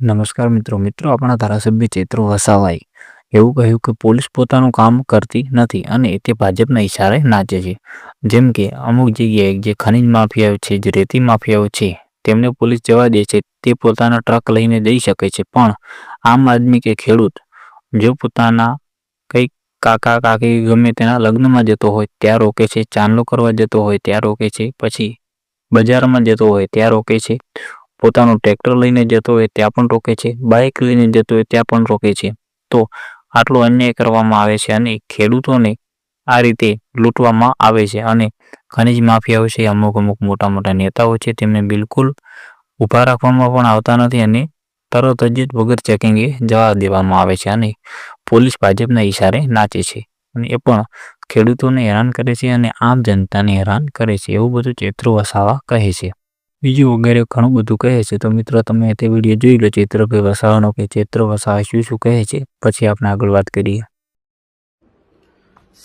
નમસ્કાર મિત્રો મિત્રો, આપણા ધારાસભ્ય ચેત્રો વસાવાએ એવું કહ્યું કે પોલીસ પોતાનું કામ કરતી નથી અને તે ભાજપના ઇશારે નાચે છે. જેમ કે અમુક જગ્યાએ જે ખનિજ માફિયાઓ છે, જે રેતી માફિયાઓ છે, તેમને પોલીસ જવા દે છે, તે પોતાના ટ્રક લઈને જઈ શકે છે. પણ આમ આદમી કે ખેડૂત જો પોતાના કંઈક કાકા કાકી ગમે તેના લગ્નમાં જતો હોય, ત્યાં રોકે છે, ચાંદલો કરવા જતો હોય, ત્યાં રોકે છે, પછી બજારમાં જતો હોય, ત્યાં રોકે છે. પોતાનું ટ્રેક્ટર લઈને જતો હોય ત્યાં પણ રોકે છે બાઇક લઈને જતો હોય ત્યાં પણ રોકે છે. તો આટલો અન્યાય કરવામાં આવે છે અને ખેડૂતોને આ રીતે લૂંટવામાં આવે છે અને ખનિજ માફિયાઓ છે, અમુક અમુક મોટા મોટા નેતાઓ છે, તેમને બિલકુલ ઊભા રાખવામાં પણ આવતા નથી અને તરત જ વગર ચેકિંગે જવા દેવામાં આવે છે અને પોલીસ ભાજપના ઈશારે નાચે છે. અને એ પણ ખેડૂતોને હેરાન કરે છે અને આમ જનતાને હેરાન કરે છે, એવું બધું ચૈત્ર વસાવા કહે છે. બીજું વગેરે ઘણું બધું કહે છે. તો મિત્રો, તમે તે વીડિયો જોઈ લો. ચૈત્રભાઈ વસાવાનો કે ચૈત્ર વસાવા શું શું કહે છે? પછી આપણે આગળ વાત કરીએ.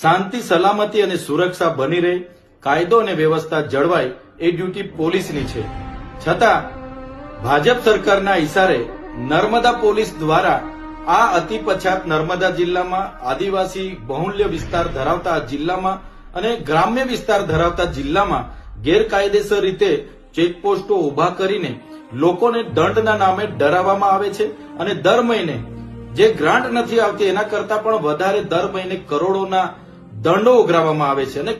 શાંતિ, સલામતી અને સુરક્ષા બની રહે. કાયદો અને વ્યવસ્થા જળવાય એ ડ્યુટી પોલીસની છે. છતાં, ભાજપ સરકારના ઇશારે નર્મદા પોલીસ દ્વારા આ અતિ પછાત નર્મદા જિલ્લામાં આદિવાસી બહુલ્ય વિસ્તાર ધરાવતા જિલ્લામાં અને ગ્રામ્ય વિસ્તાર ધરાવતા જિલ્લામાં ગેરકાયદેસર રીતે ચેકપોસ્ટો ઊભા કરીને લોકોને દંડના નામે ડરાવવામાં આવે છે અને દર મહિને જે ગ્રાન્ટ નથી આવતી એના કરતા પણ વધારે દર મહિને કરોડોના દંડો ઉઘરાવવામાં આવે છે અને